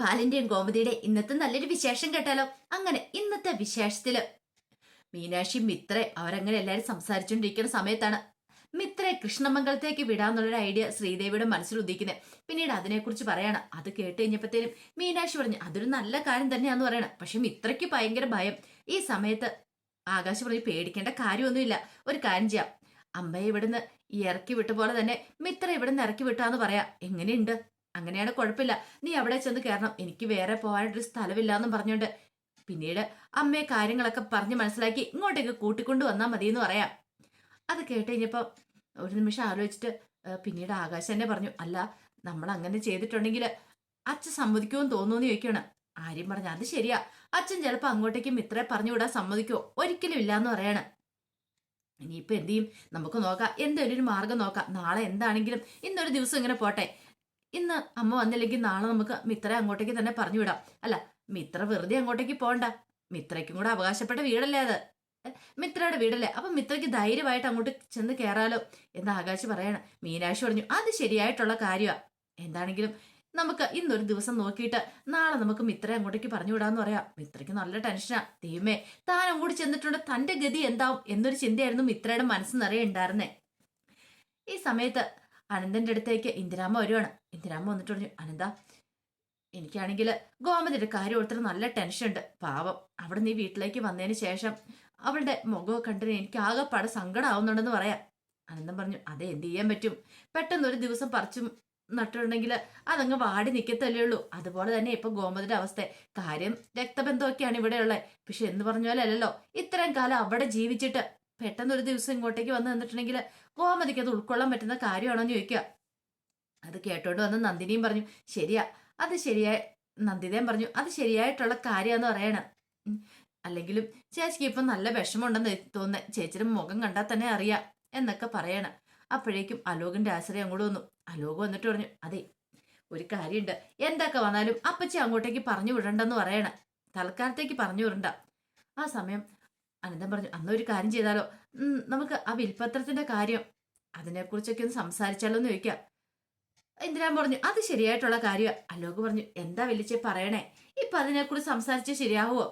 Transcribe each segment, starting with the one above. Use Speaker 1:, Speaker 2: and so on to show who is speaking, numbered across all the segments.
Speaker 1: ബാലന്റെയും ഗോമതിയുടെ ഇന്നത്തെ നല്ലൊരു വിശേഷം കേട്ടാലോ? അങ്ങനെ ഇന്നത്തെ വിശേഷത്തിൽ. മീനാക്ഷി മിത്രെ അവരങ്ങനെ എല്ലാരും സംസാരിച്ചുകൊണ്ടിരിക്കുന്ന സമയത്താണ് മിത്രെ കൃഷ്ണമംഗലത്തേക്ക് വിടാന്നുള്ളൊരു ഐഡിയ ശ്രീദേവിയുടെ മനസ്സിൽ ഉദിക്കുന്നത് പിന്നീട് അതിനെക്കുറിച്ച് പറയാണ്. അത് കേട്ട് കഴിഞ്ഞപ്പോഴത്തേനും മീനാക്ഷി പറഞ്ഞു അതൊരു നല്ല കാര്യം തന്നെയാന്ന് പറയണം. പക്ഷെ മിത്രയ്ക്ക് ഭയങ്കര ഭയം. ഈ സമയത്ത് ആകാശ് പറഞ്ഞു പേടിക്കേണ്ട കാര്യമൊന്നുമില്ല. ഒരു കാര്യം ചെയ്യാം. അമ്മയെ ഇവിടുന്ന് ഇറക്കി വിട്ട പോലെ തന്നെ മിത്ര ഇവിടുന്ന് ഇറക്കി വിട്ടാന്ന് പറയാ. എങ്ങനെയുണ്ട്? അങ്ങനെയാണ് കുഴപ്പമില്ല. നീ അവിടെ ചെന്ന് കയറണം. എനിക്ക് വേറെ പോകാനൊരു സ്ഥലമില്ല എന്നും പറഞ്ഞുകൊണ്ട് പിന്നീട് അമ്മയെ കാര്യങ്ങളൊക്കെ പറഞ്ഞ് മനസ്സിലാക്കി ഇങ്ങോട്ടേക്ക് കൂട്ടിക്കൊണ്ടു വന്നാൽ മതി എന്ന് പറയാം. അത് കേട്ട് കഴിഞ്ഞപ്പോൾ ഒരു നിമിഷം ആലോചിച്ചിട്ട് പിന്നീട് ആകാശ് തന്നെ പറഞ്ഞു അല്ല നമ്മൾ അങ്ങനെ ചെയ്തിട്ടുണ്ടെങ്കിൽ അച്ഛൻ സമ്മതിക്കുമെന്ന് തോന്നുന്നു ചോദിക്കണം ആര്യം പറഞ്ഞു അത് ശരിയാ. അച്ഛൻ ചിലപ്പോൾ അങ്ങോട്ടേക്കും ഇത്രേ പറഞ്ഞു വിടാൻ സമ്മതിക്കുമോ ഒരിക്കലും ഇല്ല എന്ന് പറയാണ്. ഇനിയിപ്പോൾ എന്ത് ചെയ്യും? നമുക്ക് നോക്കാം. എന്തെങ്കിലും ഒരു മാർഗം നോക്കാം. നാളെ എന്താണെങ്കിലും ഇന്നൊരു ദിവസം ഇങ്ങനെ പോട്ടെ. ഇന്ന് അമ്മ വന്നില്ലെങ്കിൽ നാളെ നമുക്ക് മിത്ര അങ്ങോട്ടേക്ക് തന്നെ പറഞ്ഞു വിടാം. അല്ല മിത്ര വെറുതെ അങ്ങോട്ടേക്ക് പോണ്ട മിത്രയ്ക്കും കൂടെ അവകാശപ്പെട്ട വീടല്ലേ അത്? മിത്രയുടെ വീടല്ലേ? അപ്പൊ മിത്രയ്ക്ക് ധൈര്യമായിട്ട് അങ്ങോട്ട് ചെന്ന് കയറാലോ എന്ന് ആകാശ് പറയണം. മീനാക്ഷി പറഞ്ഞു അത് ശരിയായിട്ടുള്ള കാര്യമാണ് എന്താണെങ്കിലും നമുക്ക് ഇന്നൊരു ദിവസം നോക്കിയിട്ട് നാളെ നമുക്ക് മിത്ര അങ്ങോട്ടേക്ക് പറഞ്ഞു വിടാന്ന് പറയാം. മിത്രയ്ക്ക് നല്ല ടെൻഷനാ. ദൈവമേ താൻ അങ്ങോട്ട് ചെന്നിട്ടുണ്ട്. തന്റെ ഗതി എന്താവും എന്നൊരു ചിന്തയായിരുന്നു മിത്രയുടെ മനസ്സ് നിറയെ ഉണ്ടായിരുന്നേ. ഈ സമയത്ത് അനന്തന്റെ അടുത്തേക്ക് ഇന്ദിരാമ്മ വരുവാണ്. ഇന്ദിരാമ്മ വന്നിട്ട് പറഞ്ഞു അനന്ത എനിക്കാണെങ്കിൽ ഗോമതിയുടെ കാര്യം ഓർത്തിട്ട് നല്ല ടെൻഷൻ ഉണ്ട്. പാവം അവിടെ നീ വീട്ടിലേക്ക് വന്നതിന് ശേഷം അവളുടെ മുഖമൊക്കെ കണ്ടിന് എനിക്ക് ആകെപ്പാടെ സങ്കടമാവുന്നുണ്ടെന്ന് പറയാം. അനന്തം പറഞ്ഞു അതെ എന്ത് ചെയ്യാൻ പറ്റും? പെട്ടെന്ന് ഒരു ദിവസം പറിച്ചു നട്ടിട്ടുണ്ടെങ്കിൽ അതങ്ങ് വാടി നിൽക്കത്തല്ലേ ഉള്ളൂ. അതുപോലെ തന്നെ ഇപ്പൊ ഗോമതിയുടെ അവസ്ഥ. കാര്യം രക്തബന്ധമൊക്കെയാണ് ഇവിടെയുള്ളത്. പക്ഷെ എന്ന് പറഞ്ഞാലല്ലോ ഇത്രയും കാലം അവിടെ ജീവിച്ചിട്ട് പെട്ടെന്ന് ഒരു ദിവസം ഇങ്ങോട്ടേക്ക് വന്ന് നിന്നിട്ടുണ്ടെങ്കിൽ ഗോമതിക്ക് അത് ഉൾക്കൊള്ളാൻ പറ്റുന്ന കാര്യമാണോ? എന്ന് ചോദിക്കുക. അത് കേട്ടോണ്ട് വന്ന് നന്ദിനിയും പറഞ്ഞു ശരിയാ അത് ശരിയായ നന്ദിതയും പറഞ്ഞു അത് ശരിയായിട്ടുള്ള കാര്യമാന്ന് പറയണം. അല്ലെങ്കിലും ചേച്ചിക്ക് ഇപ്പം നല്ല വിഷമമുണ്ടെന്ന് തോന്നുന്നത് ചേച്ചിയുടെ മുഖം കണ്ടാൽ തന്നെ അറിയാം എന്നൊക്കെ പറയണം. അപ്പോഴേക്കും അലോകിന്റെ ആശ്രയം അങ്ങോട്ട് വന്നു. അലോക് വന്നിട്ട് പറഞ്ഞു അതെ ഒരു കാര്യമുണ്ട് എന്തൊക്കെ വന്നാലും അപ്പച്ചി അങ്ങോട്ടേക്ക് പറഞ്ഞു വിടണ്ടെന്ന് പറയണം. തൽക്കാലത്തേക്ക് പറഞ്ഞു വിടണ്ട. ആ സമയം അനന്തം പറഞ്ഞു അന്ന് ഒരു കാര്യം ചെയ്താലോ? നമുക്ക് ആ വിൽപത്രത്തിന്റെ കാര്യം അതിനെക്കുറിച്ചൊക്കെ ഒന്ന് സംസാരിച്ചാലോ എന്ന് ചോദിക്കാം. ഇന്ദിരാൻ പറഞ്ഞു അത് ശരിയായിട്ടുള്ള കാര്യമാണ് അലോക് പറഞ്ഞു എന്താ വലിച്ചേ പറയണേ? ഇപ്പൊ അതിനെക്കുറിച്ച് സംസാരിച്ച് ശരിയാവുമോ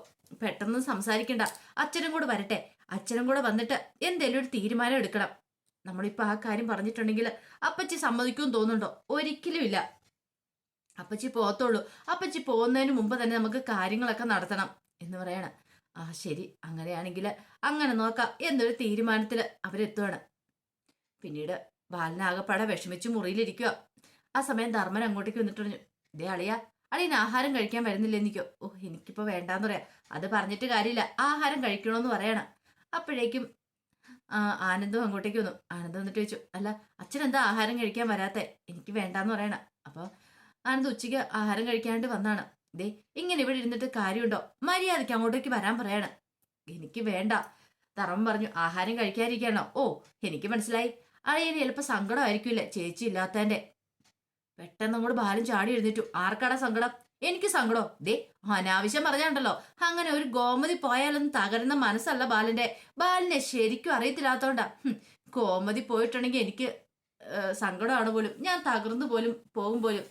Speaker 1: പെട്ടെന്ന് സംസാരിക്കണ്ട. അച്ഛനും കൂടെ വരട്ടെ. അച്ഛനും കൂടെ വന്നിട്ട് എന്തേലും ഒരു തീരുമാനം എടുക്കണം. നമ്മളിപ്പോ ആ കാര്യം പറഞ്ഞിട്ടുണ്ടെങ്കിൽ അപ്പച്ചി സമ്മതിക്കുമെന്ന് തോന്നുന്നുണ്ടോ? ഒരിക്കലും ഇല്ല അപ്പച്ചി പോകത്തുള്ളൂ. അപ്പച്ചി പോകുന്നതിന് മുമ്പ് തന്നെ നമുക്ക് കാര്യങ്ങളൊക്കെ നടത്തണം എന്ന് പറയണം. ആ ശരി. അങ്ങനെയാണെങ്കിൽ അങ്ങനെ നോക്കാം. എന്നൊരു തീരുമാനത്തിൽ അവരെത്തുവാണ്. പിന്നീട് ബാലനാകപ്പാടെ വിഷമിച്ച് മുറിയിലിരിക്കുക ആ സമയം ധർമ്മൻ അങ്ങോട്ടേക്ക് വന്നിട്ട് പറഞ്ഞു ഇതേ അളിയാ അളിയന് ആഹാരം കഴിക്കാൻ വരുന്നില്ല എനിക്കോ ഓ എനിക്കിപ്പോ വേണ്ടാന്ന് പറയാം. അത് പറഞ്ഞിട്ട് കാര്യമില്ല. ആഹാരം കഴിക്കണമെന്ന് പറയണം. അപ്പോഴേക്കും ആനന്ദും അങ്ങോട്ടേക്ക് വന്നു. ആനന്ദം വന്നിട്ട് ചോദിച്ചു അല്ല അച്ഛൻ എന്താ ആഹാരം കഴിക്കാൻ വരാത്തെ? എനിക്ക് വേണ്ടാന്ന് പറയണം. അപ്പോൾ ആനന്ദ് ഉച്ചയ്ക്ക് ആഹാരം കഴിക്കാണ്ട് വന്നാണ്. ദേ ഇങ്ങനെ ഇവിടെ ഇരുന്നിട്ട് കാര്യമുണ്ടോ? മര്യാദയ്ക്ക് അങ്ങോട്ടേക്ക് വരാൻ പറയാണ്. എനിക്ക് വേണ്ട. തറവൻ പറഞ്ഞു ആഹാരം കഴിക്കാതിരിക്കണോ ഓ എനിക്ക് മനസ്സിലായി. അളിയന് ചിലപ്പോൾ സങ്കടമായിരിക്കില്ലേ? ചേച്ചി ഇല്ലാത്തതിന്റെ പെട്ടെന്ന് അങ്ങോട്ട് ബാലും ചാടി എഴുന്നേറ്റു. ആർക്കാടാ സങ്കടം? എനിക്ക് സങ്കടോ? ദേ അനാവശ്യം പറഞ്ഞാണ്ടല്ലോ. അങ്ങനെ ഒരു ഗോമതി പോയാലൊന്നും തകരുന്ന മനസ്സല്ല ബാലന്റെ ബാലിനെ ശരിക്കും അറിയത്തില്ലാത്തോണ്ടാ. ഗോമതി പോയിട്ടുണ്ടെങ്കിൽ എനിക്ക് സങ്കടമാണ് പോലും. ഞാൻ തകർന്നു പോലും പോകും പോലും.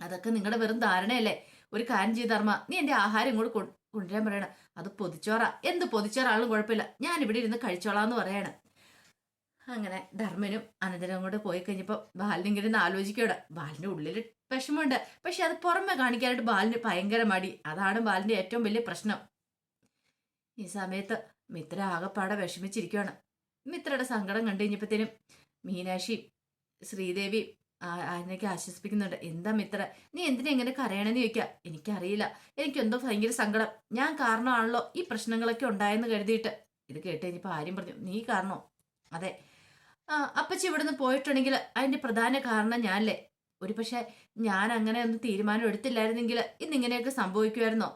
Speaker 1: അതൊക്കെ നിങ്ങളുടെ വെറും ധാരണയല്ലേ? ഒരു കാര്യം ചെയ്തർമ്മ നീ എന്റെ ആഹാരം ഇങ്ങോട്ട് കൊണ്ടുവരാൻ പറയണം. അത് പൊതിച്ചോറ. എന്ത് പൊതിച്ചോറാളും കുഴപ്പമില്ല. ഞാൻ ഇവിടെ ഇരുന്ന് കഴിച്ചോളാന്ന് പറയാണ്. അങ്ങനെ ധർമ്മനും അനന്തരം കൂടെ പോയി കഴിഞ്ഞപ്പോൾ ബാലിനിങ്ങനെ ഒന്ന് ആലോചിക്കവിടെ ബാലിന്റെ ഉള്ളിൽ വിഷമമുണ്ട്. പക്ഷെ അത് പുറമെ കാണിക്കാനായിട്ട് ബാലിന് ഭയങ്കര മടി. അതാണ് ബാലിന്റെ ഏറ്റവും വലിയ പ്രശ്നം. ഈ സമയത്ത് മിത്ര ആകെപ്പാടെ വിഷമിച്ചിരിക്കുകയാണ് മിത്രയുടെ സങ്കടം കണ്ടു കഴിഞ്ഞപ്പോഴത്തേനും മീനാക്ഷി ശ്രീദേവി അതിനൊക്കെ ആശ്വസിപ്പിക്കുന്നുണ്ട്. എന്താ മിത്ര? നീ എന്തിനാ എങ്ങനെ കരയണെന്ന് ചോദിക്കുക എനിക്കറിയില്ല. എനിക്കെന്തോ ഭയങ്കര സങ്കടം. ഞാൻ കാരണമാണല്ലോ ഈ പ്രശ്നങ്ങളൊക്കെ ഉണ്ടായെന്ന് കരുതിയിട്ട്. ഇത് കേട്ട് കഴിഞ്ഞപ്പോൾ ആര്യം പറഞ്ഞു നീ കാരണോ? അതെ. അപ്പച്ചി ഇവിടുന്ന് പോയിട്ടുണ്ടെങ്കിൽ അതിന്റെ പ്രധാന കാരണം ഞാനല്ലേ. ഒരു പക്ഷേ ഞാൻ അങ്ങനെ ഒന്നും തീരുമാനം എടുത്തില്ലായിരുന്നെങ്കിൽ ഇന്നിങ്ങനെയൊക്കെ സംഭവിക്കുമായിരുന്നോ?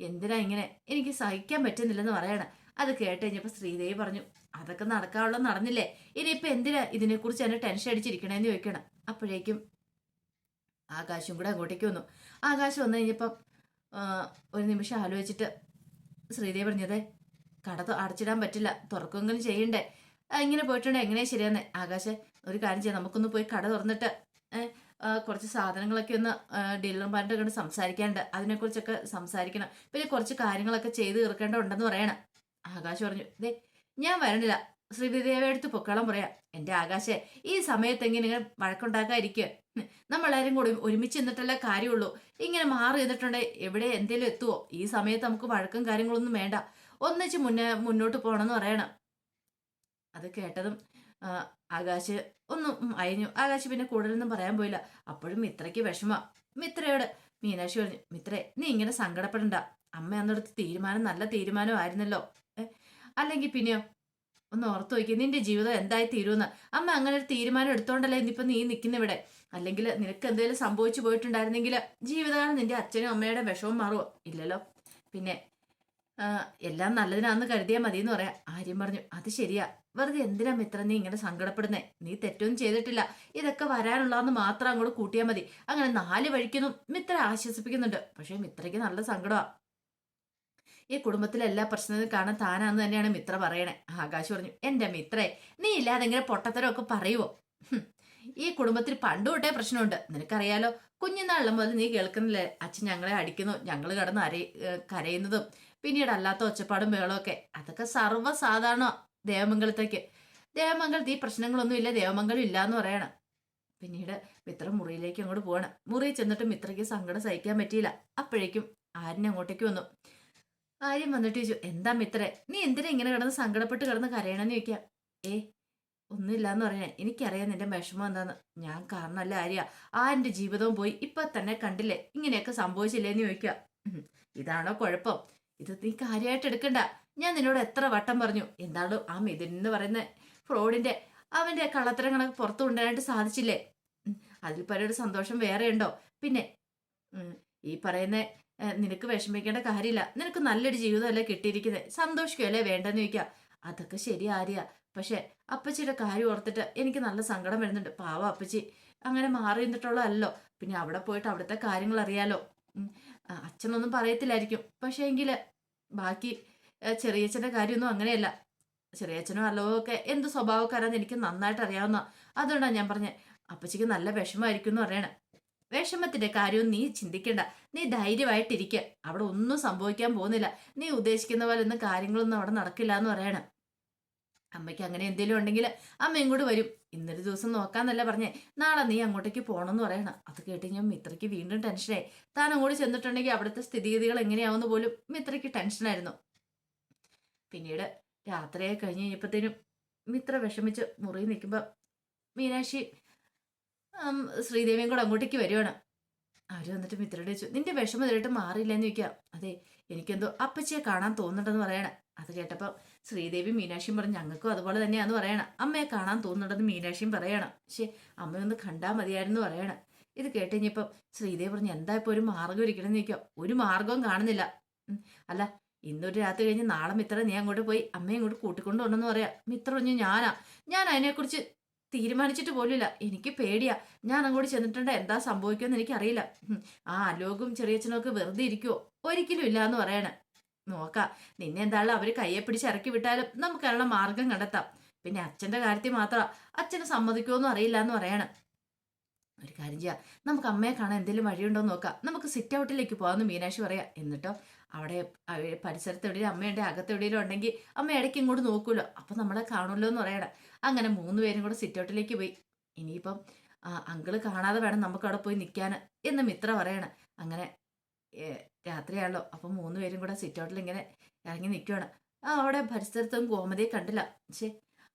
Speaker 1: എന്തിനാ ഇങ്ങനെ? എനിക്ക് സഹിക്കാൻ പറ്റുന്നില്ലെന്ന് പറയണം. അത് കേട്ട് കഴിഞ്ഞപ്പോൾ ശ്രീദേവി പറഞ്ഞു അതൊക്കെ നടക്കാനുള്ള നടന്നില്ലേ? ഇനിയിപ്പോൾ എന്തിനാ ഇതിനെക്കുറിച്ച് എന്നെ ടെൻഷൻ അടിച്ചിരിക്കണേന്ന് ചോദിക്കണം? അപ്പോഴേക്കും ആകാശം കൂടെ അങ്ങോട്ടേക്ക് വന്നു. ആകാശം വന്നു കഴിഞ്ഞപ്പം ഒരു നിമിഷം ആലോചിച്ചിട്ട് ശ്രീദേവി പറഞ്ഞതേ കട അടച്ചിടാൻ പറ്റില്ല. തുറക്കുമെങ്കിലും ചെയ്യണ്ടേ? ഇങ്ങനെ പോയിട്ടുണ്ടെങ്കിൽ എങ്ങനെയാ ശരിയാന്ന്? ആകാശ് ഒരു കാര്യം ചെയ്യാം. നമുക്കൊന്ന് പോയി കട തുറന്നിട്ട് കുറച്ച് സാധനങ്ങളൊക്കെ ഒന്ന് ഡീലർമാരുടെ കണ്ട് സംസാരിക്കാണ്ട് അതിനെക്കുറിച്ചൊക്കെ സംസാരിക്കണം. പിന്നെ കുറച്ച് കാര്യങ്ങളൊക്കെ ചെയ്ത് തീർക്കേണ്ട ഉണ്ടെന്ന് പറയണം. ആകാശ് പറഞ്ഞു ദേ ഞാൻ വരണില്ല. ശ്രീദേവിയുടെ അടുത്ത് പൊക്കളം പറയാം. എന്റെ ആകാശേ ഈ സമയത്ത് എങ്ങനെ ഇങ്ങനെ വഴക്കുണ്ടാക്കാതിരിക്കുക നമ്മളെല്ലാരും കൂടി ഒരുമിച്ച് നിന്നിട്ടല്ല കാര്യമുള്ളൂ. ഇങ്ങനെ മാറി നിന്നിട്ടുണ്ടെങ്കിൽ എവിടെ എന്തേലും എത്തുവോ? ഈ സമയത്ത് നമുക്ക് വഴക്കും കാര്യങ്ങളൊന്നും വേണ്ട. ഒന്നിച്ച് മുന്നേ മുന്നോട്ട് പോകണമെന്ന് പറയണം. അത് കേട്ടതും ആകാശ് ഒന്നും അയഞ്ഞു. ആകാശ് പിന്നെ കൂടുതലൊന്നും പറയാൻ പോയില്ല. അപ്പോഴും മിത്രയ്ക്ക് വിഷമ. മിത്രയോട് മീനാക്ഷി പറഞ്ഞു മിത്രേ നീ ഇങ്ങനെ സങ്കടപ്പെടണ്ട. അമ്മ അന്നെടുത്ത് തീരുമാനം നല്ല തീരുമാനമായിരുന്നല്ലോ. അല്ലെങ്കിൽ പിന്നെയോ ഒന്ന് ഓർത്തു നോക്കി നിന്റെ ജീവിതം എന്തായി തീരുമെന്ന് അമ്മ അങ്ങനെ ഒരു തീരുമാനം എടുത്തോണ്ടല്ലേ ഇന്നിപ്പോ നീ നിൽക്കുന്ന ഇവിടെ. അല്ലെങ്കിൽ നിനക്ക് എന്തെങ്കിലും സംഭവിച്ചു പോയിട്ടുണ്ടായിരുന്നെങ്കിൽ ജീവിതകാലം നിന്റെ അച്ഛനും അമ്മയുടെ വിഷവും മാറുമോ ഇല്ലല്ലോ. പിന്നെ എല്ലാം നല്ലതിനാന്ന് കരുതിയാൽ മതി എന്ന് പറയാം. ആര്യം പറഞ്ഞു അത് ശരിയാ. വെറുതെ എന്തിനാ മിത്ര നീ ഇങ്ങനെ സങ്കടപ്പെടുന്നേ? നീ തെറ്റൊന്നും ചെയ്തിട്ടില്ല. ഇതൊക്കെ വരാനുള്ളതെന്ന് മാത്രം അങ്ങോട്ട് കൂട്ടിയാൽ മതി. അങ്ങനെ നാല് വഴിക്കൊന്നും മിത്ര ആശ്വസിപ്പിക്കുന്നുണ്ട്. പക്ഷെ മിത്രയ്ക്ക് നല്ല സങ്കടമാ. ഈ കുടുംബത്തിലെ എല്ലാ പ്രശ്നത്തിനും കാണാൻ താനാന്ന് തന്നെയാണ് മിത്ര പറയണേ. ആകാശ് പറഞ്ഞു എന്റെ മിത്രേ നീ ഇല്ലാതെ ഇങ്ങനെ പൊട്ടത്തരമൊക്കെ പറയുവോ? ഈ കുടുംബത്തിൽ പണ്ട് തൊട്ടേ പ്രശ്നമുണ്ട്. നിനക്കറിയാലോ കുഞ്ഞുനാളിലും മുതൽ നീ കേൾക്കുന്നില്ലേ? അച്ഛൻ ഞങ്ങളെ അടിക്കുന്നു ഞങ്ങൾ കിടന്ന് അരയി കരയുന്നതും പിന്നീട് അല്ലാത്ത ഒച്ചപ്പാടും ബഹളമൊക്കെ അതൊക്കെ സർവസാധാരണ ദേവമംഗലത്തേക്ക്. ദേവമംഗലത്ത് ഈ പ്രശ്നങ്ങളൊന്നും ഇല്ല ദേവമംഗലം ഇല്ല എന്ന് പറയണം. പിന്നീട് മിത്ര മുറിയിലേക്ക് അങ്ങോട്ട് പോവാണ്. മുറിയിൽ ചെന്നിട്ട് മിത്രയ്ക്ക് സങ്കടം സഹിക്കാൻ പറ്റിയില്ല. അപ്പോഴേക്കും ആര്യൻ അങ്ങോട്ടേക്ക് വന്നു. ആര്യം വന്നിട്ട് ചോദിച്ചു എന്താ മിത്രേ? നീ എന്തിനാ ഇങ്ങനെ കിടന്ന് സങ്കടപ്പെട്ട് കിടന്ന് കരയണമെന്ന് ചോദിക്കാം? ഏ ഒന്നുമില്ല എന്ന് പറയാൻ എനിക്കറിയാം നിന്റെ വിഷമം എന്താന്ന്. ഞാൻ കാരണമല്ല ആര്യ. ആ എന്റെ ജീവിതവും പോയി. ഇപ്പൊ തന്നെ കണ്ടില്ലേ? ഇങ്ങനെയൊക്കെ സംഭവിച്ചില്ലേന്ന് ചോദിക്കുക ഉം. ഇതാണോ കുഴപ്പം? ഇത് നീ കാര്യമായിട്ട് എടുക്കണ്ട. ഞാൻ നിന്നോട് എത്ര വട്ടം പറഞ്ഞു. എന്താണ് ആ മിഥുൻ എന്ന് പറയുന്ന ഫ്രോഡിന്റെ അവന്റെ കള്ളത്തരങ്ങളൊക്കെ പുറത്തു കൊണ്ടുവരാനായിട്ട് സാധിച്ചില്ലേ? അതിൽ പലരുടെ സന്തോഷം വേറെ ഉണ്ടോ പിന്നെ ഈ പറയുന്ന നിനക്ക് വിഷമിക്കേണ്ട കാര്യമില്ല. നിനക്ക് നല്ലൊരു ജീവിതമല്ലേ കിട്ടിയിരിക്കുന്നത് സന്തോഷിക്കുകയല്ലേ വേണ്ടെന്ന് ചോദിക്കുക അതൊക്കെ ശരി ആര്യ. പക്ഷെ അപ്പച്ചിയുടെ കാര്യം ഓർത്തിട്ട് എനിക്ക് നല്ല സങ്കടം വരുന്നുണ്ട്. പാവ അപ്പച്ചി. അങ്ങനെ മാറി നിന്നിട്ടുള്ളതല്ലോ. പിന്നെ അവിടെ പോയിട്ട് അവിടുത്തെ കാര്യങ്ങൾ അറിയാലോ. അച്ഛനൊന്നും പറയത്തില്ലായിരിക്കും. പക്ഷേ എങ്കിൽ ബാക്കി ചെറിയച്ഛന്റെ കാര്യമൊന്നും അങ്ങനെയല്ല. ചെറിയച്ഛനും അല്ലവോ ഒക്കെ എന്ത് സ്വഭാവക്കാരാന്ന് എനിക്ക് നന്നായിട്ട് അറിയാവുന്ന അതുകൊണ്ടാണ് ഞാൻ പറഞ്ഞത് അപ്പച്ചിക്ക് നല്ല വിഷമമായിരിക്കും എന്ന് പറയണേ. വിഷമത്തിന്റെ കാര്യവും നീ ചിന്തിക്കണ്ട. നീ ധൈര്യമായിട്ടിരിക്കുക അവിടെ ഒന്നും സംഭവിക്കാൻ പോകുന്നില്ല. നീ ഉദ്ദേശിക്കുന്ന പോലെ ഒന്നും കാര്യങ്ങളൊന്നും അവിടെ നടക്കില്ല എന്ന് പറയണം. അമ്മയ്ക്ക് അങ്ങനെ എന്തെങ്കിലും ഉണ്ടെങ്കിൽ അമ്മ ഇങ്ങോട്ട് വരും. ഇന്നൊരു ദിവസം നോക്കാന്നല്ല പറഞ്ഞേ. നാളെ നീ അങ്ങോട്ടേക്ക് പോകണമെന്ന് പറയണം. അത് കേട്ട് ഞാൻ മിത്രയ്ക്ക് വീണ്ടും ടെൻഷനായി. താൻ അങ്ങോട്ട് ചെന്നിട്ടുണ്ടെങ്കിൽ അവിടുത്തെ സ്ഥിതിഗതികൾ എങ്ങനെയാവുന്ന പോലും മിത്രയ്ക്ക് ടെൻഷനായിരുന്നു. പിന്നീട് രാത്രിയായി കഴിഞ്ഞ് കഴിഞ്ഞപ്പോഴത്തേനും മിത്ര വിഷമിച്ച് മുറി നിൽക്കുമ്പോൾ മീനാക്ഷി ശ്രീദേവിയും കൂടെ അങ്ങോട്ടേക്ക് വരുവാണ്. അവർ വന്നിട്ട് മിത്രയോട് ചോദിച്ചു നിന്റെ വിഷമം ഇതിലിട്ട് മാറിയില്ലെന്ന് ചോദിക്കാം. അതെ എനിക്കെന്തോ അപ്പച്ചിയെ കാണാൻ തോന്നുന്നുണ്ടെന്ന് പറയണം. അത് കേട്ടപ്പോൾ ശ്രീദേവി മീനാക്ഷിയും പറഞ്ഞു ഞങ്ങൾക്കും അതുപോലെ തന്നെയാന്ന് പറയണം. അമ്മയെ കാണാൻ തോന്നുന്നുണ്ടെന്ന് മീനാക്ഷിയും പറയണം. പക്ഷേ അമ്മയൊന്ന് കണ്ടാൽ മതിയായിരുന്നു പറയണം. ഇത് കേട്ട് കഴിഞ്ഞപ്പം ശ്രീദേവി പറഞ്ഞു എന്താ ഇപ്പോൾ ഒരു മാർഗം ഇരിക്കണമെന്ന് നിൽക്കാം ഒരു മാർഗവും കാണുന്നില്ല. അല്ല ഇന്നൊരു രാത്രി കഴിഞ്ഞ് നാളെ മിത്ര നീ അങ്ങോട്ട് പോയി അമ്മയെ ഇങ്ങോട്ട് കൂട്ടിക്കൊണ്ടു വന്നെന്ന് പറയാം. മിത്ര പറഞ്ഞു ഞാനാ ഞാൻ അതിനെക്കുറിച്ച് തീരുമാനിച്ചിട്ട് പോലുമില്ല. എനിക്ക് പേടിയാ. ഞാൻ അങ്ങോട്ട് ചെന്നിട്ടുണ്ട്. എന്താ സംഭവിക്കുമെന്ന് എനിക്കറിയില്ല. ആ അലോകും ചെറിയച്ഛനും ഒക്കെ വെറുതെ ഇരിക്കുവോ? ഒരിക്കലും ഇല്ല എന്ന് പറയണ. നോക്കാം. നിന്നെ എന്തായാലും അവർ കയ്യെ പിടിച്ച് ഇറക്കി വിട്ടാലും നമുക്ക് അതിനുള്ള മാർഗം കണ്ടെത്താം. പിന്നെ അച്ഛന്റെ കാര്യത്തിൽ മാത്രം. അച്ഛന് സമ്മതിക്കുമോന്നും അറിയില്ല എന്ന് പറയണം. ഒരു കാര്യം ചെയ്യാം. നമുക്ക് അമ്മയെ കാണാൻ എന്തെങ്കിലും വഴിയുണ്ടോ എന്ന് നോക്കാം. നമുക്ക് സിറ്റ് ഔട്ടിലേക്ക് പോകാമെന്ന് മീനാക്ഷി പറയാം. എന്നിട്ടോ അവിടെ അവ- പരിസരത്ത് എവിടെയും അമ്മയുടെ അകത്ത് എവിടെയെങ്കിലും ഉണ്ടെങ്കിൽ അമ്മ ഇടയ്ക്ക് ഇങ്ങോട്ട് നോക്കുമല്ലോ അപ്പം നമ്മളെ കാണുമല്ലോ എന്ന് പറയണം അങ്ങനെ മൂന്ന് പേരും കൂടെ സിറ്റ് ഔട്ടിലേക്ക് പോയി. ഇനിയിപ്പം അങ്കിൾ കാണാതെ വേണം നമുക്ക് അവിടെ പോയി നിൽക്കാൻ എന്ന് മിത്ര പറയണം. അങ്ങനെ രാത്രിയാണല്ലോ. അപ്പം മൂന്ന് പേരും കൂടെ സിറ്റ് ഔട്ടിൽ ഇങ്ങനെ ഇറങ്ങി നിൽക്കുകയാണ് അവിടെ പരിസരത്തും ഗോമതിയെ കണ്ടില്ല. പക്ഷേ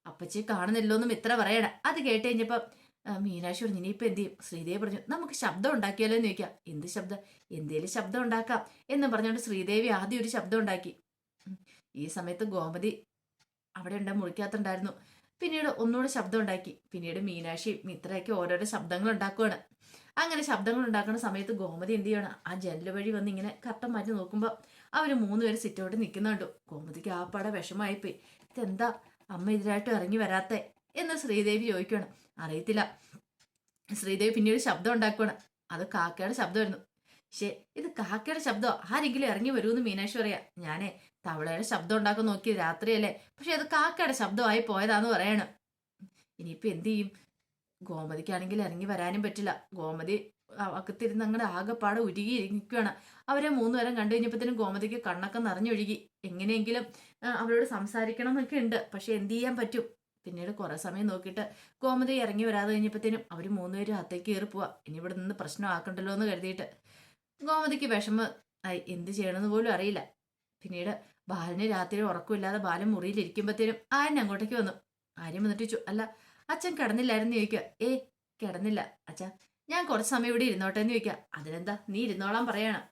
Speaker 1: അപ്പച്ചി കാണുന്നില്ലോ എന്ന് മിത്ര പറയണം. അത് കേട്ട് കഴിഞ്ഞപ്പം മീനാക്ഷി പറഞ്ഞു എന്ത് ചെയ്യും? ശ്രീദേവി പറഞ്ഞു നമുക്ക് ശബ്ദം ഉണ്ടാക്കിയാലോ എന്ന് ചോദിക്കാം. എന്ത് ശബ്ദം? എന്തേലും ശബ്ദം ഉണ്ടാക്കാം. എന്ന് പറഞ്ഞുകൊണ്ട് ശ്രീദേവി ആദ്യം ഒരു ശബ്ദം ഉണ്ടാക്കി. ഈ സമയത്ത് ഗോമതി അവിടെ ഉണ്ട് മുറിക്കകത്തുണ്ടായിരുന്നു. പിന്നീട് ഒന്നുകൂടെ ശബ്ദം ഉണ്ടാക്കി. പിന്നീട് മീനാക്ഷി മിത്രയൊക്കെ ഓരോരോ ശബ്ദങ്ങൾ ഉണ്ടാക്കുവാണ്. അങ്ങനെ ശബ്ദങ്ങൾ ഉണ്ടാക്കുന്ന സമയത്ത് ഗോമതി എന്ത് ചെയ്യണം ആ ജനൽ വഴി വന്ന് ഇങ്ങനെ കട്ടം മാറ്റി നോക്കുമ്പോൾ അവർ മൂന്നുപേര് സിറ്റോട്ട് നിൽക്കുന്നുണ്ട്. ഗോമതിക്ക് ആ പാടെ വിഷമായിപ്പോയി ഇതെന്താ? അമ്മ ഇതിനായിട്ട് ഇറങ്ങി വരാത്തേ? എന്ന് ശ്രീദേവി ചോദിക്കുകയാണ് അറിയത്തില്ല. ശ്രീദേവി പിന്നെ ഒരു ശബ്ദം ഉണ്ടാക്കുവാണ്. അത് കാക്കയുടെ ശബ്ദമായിരുന്നു. പക്ഷേ ഇത് കാക്കയുടെ ശബ്ദം ആരെങ്കിലും ഇറങ്ങി വരുമെന്ന് മീനാക്ഷി പറയാ. ഞാനേ തവളയുടെ ശബ്ദം ഉണ്ടാക്കാൻ നോക്കി രാത്രിയല്ലേ. പക്ഷെ അത് കാക്കയുടെ ശബ്ദമായി പോയതാന്ന് പറയണം. ഇനിയിപ്പോ എന്ത് ചെയ്യും? ഗോമതിക്കാണെങ്കിൽ ഇറങ്ങി വരാനും പറ്റില്ല. ഗോമതി അകത്തിരുന്ന് അങ്ങോട്ട് ആകെപ്പാടെ ഉരുകി ഇരിക്കുകയാണ് അവരെ മൂന്നുപേരും കണ്ടു കഴിഞ്ഞപ്പോഴത്തേനും ഗോമതിക്ക് കണ്ണൊക്കെ നിറഞ്ഞൊഴുകി. എങ്ങനെയെങ്കിലും അവരോട് സംസാരിക്കണം എന്നൊക്കെ ഉണ്ട്. പക്ഷെ എന്ത് ചെയ്യാൻ പറ്റും? പിന്നീട് കുറെ സമയം നോക്കിയിട്ട് ഗോമതി ഇറങ്ങി വരാതെ കഴിഞ്ഞപ്പോഴത്തേനും അവർ മൂന്നുപേരും അത്തേക്ക് കയറി പോവാ. ഇനി ഇവിടെ നിന്ന് പ്രശ്നമാക്കണ്ടല്ലോ എന്ന് കരുതിയിട്ട്. ഗോമതിക്ക് വിഷമം ആയി എന്ത് ചെയ്യണമെന്ന് പോലും അറിയില്ല. പിന്നീട് ബാലന് രാത്രി ഉറക്കമില്ലാതെ ബാലൻ മുറിയിലിരിക്കുമ്പോഴത്തേനും ആര്യൻ അങ്ങോട്ടേക്ക് വന്നു. ആര്യം വന്നിട്ട് ചോദിച്ചു അല്ല അച്ഛൻ കിടന്നില്ലായിരുന്നു ചോദിക്കുക. ഏ കിടന്നില്ല. അച്ഛാ ഞാൻ കുറച്ച് സമയം ഇവിടെ ഇരുന്നോട്ടെ എന്ന് ചോദിക്കുക. അതിനെന്താ? നീ ഇരുന്നോളാൻ പറയണം.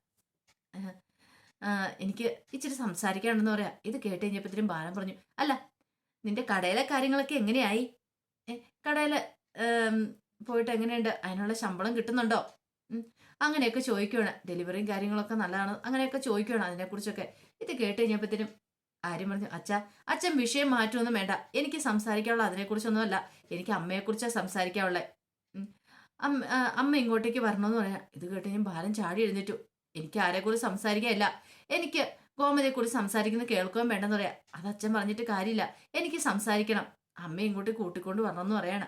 Speaker 1: എനിക്ക് ഇച്ചിരി സംസാരിക്കാനുണ്ടെന്ന് പറയാം. ഇത് കേട്ട് കഴിഞ്ഞപ്പോഴത്തേനും ബാലൻ പറഞ്ഞു അല്ല നിന്റെ കടയിലെ കാര്യങ്ങളൊക്കെ എങ്ങനെയായി? കടയിൽ പോയിട്ട് എങ്ങനെയുണ്ട്? അതിനുള്ള ശമ്പളം കിട്ടുന്നുണ്ടോ? അങ്ങനെയൊക്കെ ചോദിക്കുകയാണ് ഡെലിവറിയും കാര്യങ്ങളൊക്കെ നല്ലതാണ്. അങ്ങനെയൊക്കെ ചോദിക്കുകയാണ് അതിനെക്കുറിച്ചൊക്കെ. ഇത് കേട്ട് കഴിഞ്ഞപ്പോഴത്തേനും ആര്യം പറഞ്ഞു അച്ഛ അച്ഛൻ വിഷയം മാറ്റുമൊന്നും വേണ്ട. എനിക്ക് സംസാരിക്കാനുള്ള അതിനെക്കുറിച്ചൊന്നുമല്ല. എനിക്ക് അമ്മയെക്കുറിച്ചാണ് സംസാരിക്കാനുള്ളത് അമ്മ അമ്മ ഇങ്ങോട്ടേക്ക് വരണമെന്ന് പറയാം. ഇത് കേട്ട് ഞാൻ ബാലൻ ചാടി എഴുന്നേറ്റു. എനിക്ക് ആരെക്കുറിച്ച് സംസാരിക്കാനില്ല. എനിക്ക് ഗോമതിയെക്കുറിച്ച് സംസാരിക്കുന്നത് കേൾക്കുകയും വേണ്ടെന്ന് പറയാം. അത് അച്ഛൻ പറഞ്ഞിട്ട് കാര്യമില്ല. എനിക്ക് സംസാരിക്കണം. അമ്മ ഇങ്ങോട്ട് കൂട്ടിക്കൊണ്ട് വരണമെന്ന് പറയണം.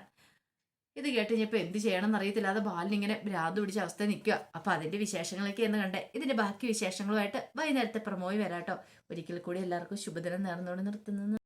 Speaker 1: ഇത് കേട്ട് കഴിഞ്ഞപ്പോൾ എന്ത് ചെയ്യണമെന്ന് ബാലിന് ഇങ്ങനെ ഭ്രാന്ത് പിടിച്ച അവസ്ഥ നിൽക്കുക. അപ്പൊ അതിന്റെ വിശേഷങ്ങളൊക്കെ എന്ന് കണ്ടേ. ഇതിന്റെ ബാക്കി വിശേഷങ്ങളുമായിട്ട് വൈകുന്നേരത്തെ പ്രമോയി വരാട്ടോ. ഒരിക്കൽ കൂടി എല്ലാവർക്കും ശുഭദിനം നേർന്നുകൊണ്ട് നിർത്തുന്നത്